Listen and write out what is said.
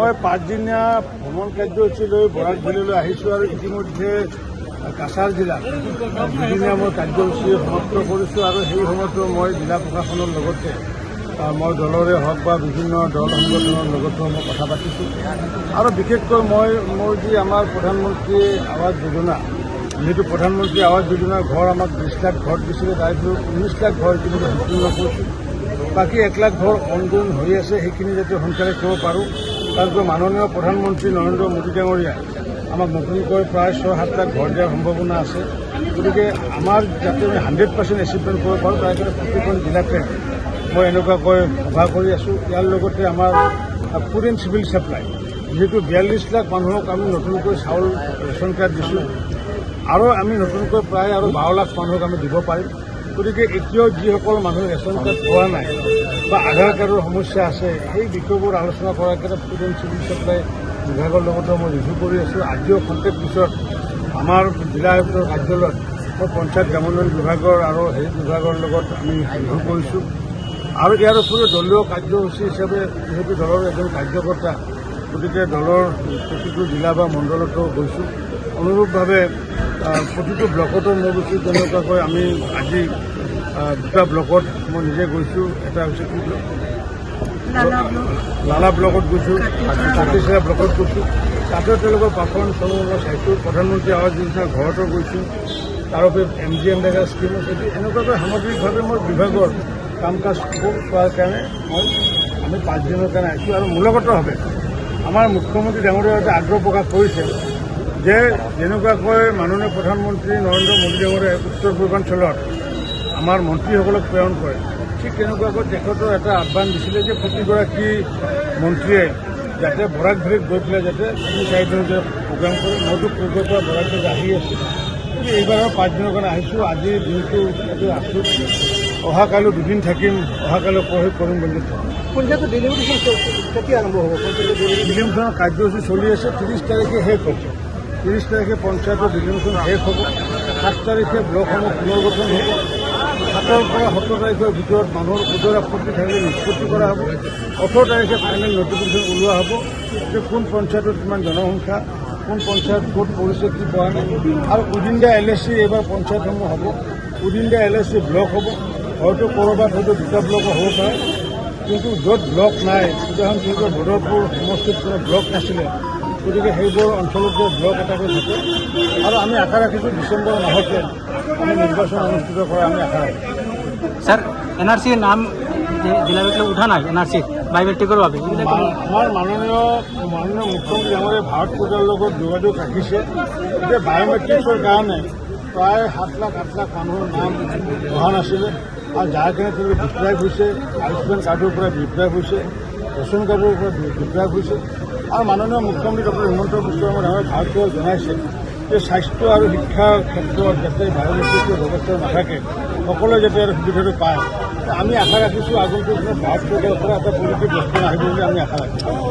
মই পাঁচদিনীয়া ভ্ৰমণ কাৰ্যসূচী লৈ বৰাক ভেলীলৈ আহিছোঁ আৰু ইতিমধ্যে কাছাৰ জিলাত দুদিনীয়া মই কাৰ্যসূচী সমাপ্ত কৰিছোঁ আৰু সেই সময়তো মই জিলা প্ৰশাসনৰ লগতে মই দলৰে হওক বা বিভিন্ন দল সংগঠনৰ লগতো মই কথা পাতিছোঁ। আৰু বিশেষকৈ মই, মোৰ যি আমাৰ প্ৰধানমন্ত্ৰী আৱাস যোজনা, যিহেতু প্ৰধানমন্ত্ৰী আৱাস যোজনাৰ ঘৰ আমাক বিছ লাখ ঘৰ দিছিলে, তাৰ ভিতৰত ঊনৈছ লাখ ঘৰ ইতিমধ্যে সম্পূৰ্ণ কৰিছোঁ। বাকী এক লাখ ঘৰ অনগোইং হৈ আছে, সেইখিনি যাতে সোনকালে কৰিব পাৰোঁ। তাৰপিছত মাননীয় প্ৰধানমন্ত্ৰী নৰেন্দ্ৰ মোদী ডাঙৰীয়াই আমাক নতুনকৈ প্ৰায় ছয় সাত লাখ ঘৰ দিয়াৰ সম্ভাৱনা আছে। গতিকে আমাৰ যাতে আমি হাণ্ড্ৰেড পাৰ্চেণ্ট এচিভমেণ্ট কৰিব পাৰোঁ, তাৰ কাৰণে প্ৰতিখন জিলাতে মই এনেকুৱাকৈ সভা কৰি আছোঁ। ইয়াৰ লগতে আমাৰ ফুড এণ্ড চিভিল ছাপ্লাই, যিহেতু বিয়াল্লিছ লাখ মানুহক আমি নতুনকৈ চাউল ৰেচন কাৰ্ড দিছোঁ। আৰু আমি নতুনকৈ প্ৰায় আৰু বাৰ লাখ মানুহক আমি দিব পাৰিম। গতিকে এতিয়াও যিসকল মানুহে ৰেচন কাৰ্ড পোৱা নাই বা আধাৰ কাৰ্ডৰ সমস্যা আছে সেই বিষয়বোৰ আলোচনা কৰাৰ ফুড এণ্ড চিভিল ছাপ্লাই বিভাগৰ লগতো মই ৰিভিউ কৰি আছোঁ। আজিও খন্তেক পিছত আমাৰ জিলা আয়ুক্তৰ কাৰ্যালয়ত মই পঞ্চায়ত গ্ৰামোন্নয়ন বিভাগৰ আৰু সেই বিভাগৰ লগত আমি ৰিভিউ কৰিছোঁ। আৰু ইয়াৰ উপৰিও দলীয় কাৰ্যসূচী হিচাপে যিহেতু দলৰ এজন কাৰ্যকৰ্তা গতিকে দলৰ প্ৰতিটো জিলা বা মণ্ডলতো গৈছোঁ। অনুৰূপভাৱে প্ৰতিটো ব্লকতো মই গৈছোঁ তেনেকুৱাকৈ আমি আজি দুটা ব্লকত মই নিজে গৈছোঁ এটা হৈছে কি ব্লক? লালা ব্লকত গৈছোঁ কাটিচেৰা ব্লকত গৈছোঁ। তাতেও তেওঁলোকৰ পাৰ্ফৰ্মেঞ্চ সমূহ মই চাইছোঁ। প্ৰধানমন্ত্ৰী আৱাস যোজনাৰ ঘৰতো গৈছোঁ। তাৰোপৰি এম জি এম ডেগা স্কীম আছে। এনেকুৱাকৈ সামগ্ৰিকভাৱে মই বিভাগৰ কাম কাজ কৰাৰ কাৰণে মই আমি পাঁচদিনৰ কাৰণে আহিছোঁ। আৰু মূলগতভাৱে আমাৰ মুখ্যমন্ত্ৰী ডাঙৰীয়াই এটা আগ্ৰহ প্ৰকাশ কৰিছে। যে যেনেকুৱাকৈ মাননীয় প্ৰধানমন্ত্ৰী নৰেন্দ্ৰ মোদী ডাঙৰীয়াই উত্তৰ পূৰ্বাঞ্চলত আমাৰ মন্ত্ৰীসকলক প্ৰেৰণ কৰে। ঠিক তেনেকুৱাকৈ তেখেতৰ এটা আহ্বান দিছিলে যে প্ৰতিগৰাকী মন্ত্ৰীয়ে যাতে বৰাক ভেলীত গৈ পেলাই যাতে তিনি চাৰিদিন যে প্ৰগ্ৰাম কৰে। মইতো পূৰ্বৰ পৰা বৰাক ভেলীত আহি আছোঁ। গতিকে এইবাৰৰ পাঁচদিনৰ কাৰণে আহিছোঁ। আজিৰ দিনটো ইয়াতে আছোঁ। অহাকাইলৈ দুদিন থাকিম। অহাকাইলৈ পৰহি কৰিম বুলি পঞ্চায়তৰ ডেলিভাৰী কেতিয়া আৰম্ভ হ'ব? পঞ্চায়তৰ ডেলিভাৰী কাৰ্যসূচী চলি আছে। ত্ৰিছ তাৰিখে শেষ হ'ব ত্ৰিছ তাৰিখে পঞ্চায়তৰ ডিলিমিশ্যন শেষ হ'ব। সাত তাৰিখে ব্লকসমূহ পুনৰ্গঠন হ'ব। সাতৰ পৰা সত্তৰ তাৰিখৰ ভিতৰত মানুহৰ ওজৰ আপত্তি থাকিলে নিষ্পত্তি কৰা হ'ব। ওঠৰ তাৰিখে ফাইনেল নটিফিকেশ্যন ওলোৱা হ'ব যে কোন পঞ্চায়তত কিমান জনসংখ্যা, কোন পঞ্চায়ত ক'ত পৰিছে কি কৰা নাই। আৰু উইদিন এল এছ চি এইবাৰ পঞ্চায়তসমূহ হ'ব। Within L S C block হ'ব। হয়তো ক'ৰবাত হয়তো দুটা ব্লকো হ'ব পাৰে কিন্তু য'ত ব্লক নাই উদাহৰণস্বৰূপে বদৰপুৰ সমষ্টিত কোনো ব্লক নাছিলে গতিকে সেইবোৰ অঞ্চলত যে ব্লক এটাকৈ থাকে। আৰু আমি আশা ৰাখিছোঁ ডিচেম্বৰ মাহতে আমি নিৰ্বাচন অনুষ্ঠিত কৰা আমি আশা ৰাখিছোঁ। স্যার এনআরসির নাম যে- জেলা বিপ্লব উঠা নাই বায়োমেট্রিকের বাবে। এইবিলাক মা- আমাৰ মাননীয় মাননীয় মুখ্যমন্ত্ৰী ডাঙৰীয়ে ভাৰত পূজাৰ লগত যোগাযোগ ৰাখিছে। যে বায়'মেট্ৰিক্সৰ কাৰণে প্ৰায় সাত লাখ আঠ লাখ মানুহৰ নাম অহা নাছিলে। আৰু যাৰ কাৰণে তেওঁলোকে ডিপ্ৰাইভ হৈছে আয়ুষ্মান কাৰ্ডৰ পৰা ডিপ্ৰাইভ হৈছে। ৰেচন কাৰ্ডৰ ওপৰত ডিপ্ৰাইভ হৈছে আৰু মাননীয় মুখ্যমন্ত্ৰী ডক্টৰ হিমন্ত বিশ্ব শৰ্মা ডাঙৰীয়ে ভাৰত পূজাত জনাইছে যে স্বাস্থ্য আৰু শিক্ষাৰ ক্ষেত্ৰত যাতে বায়'মেট্ৰিকৰ ব্যৱস্থা নাথাকে, সকলোৱে যাতে ইয়াৰ সুবিধাটো পায়। আমি আশা ৰাখিছোঁ আগন্তুক দিনত ভাৰত পূজাৰ পৰা এটা পজিটিভ ৰেচপঞ্চ আহিব বুলি আমি আশা ৰাখিছোঁ।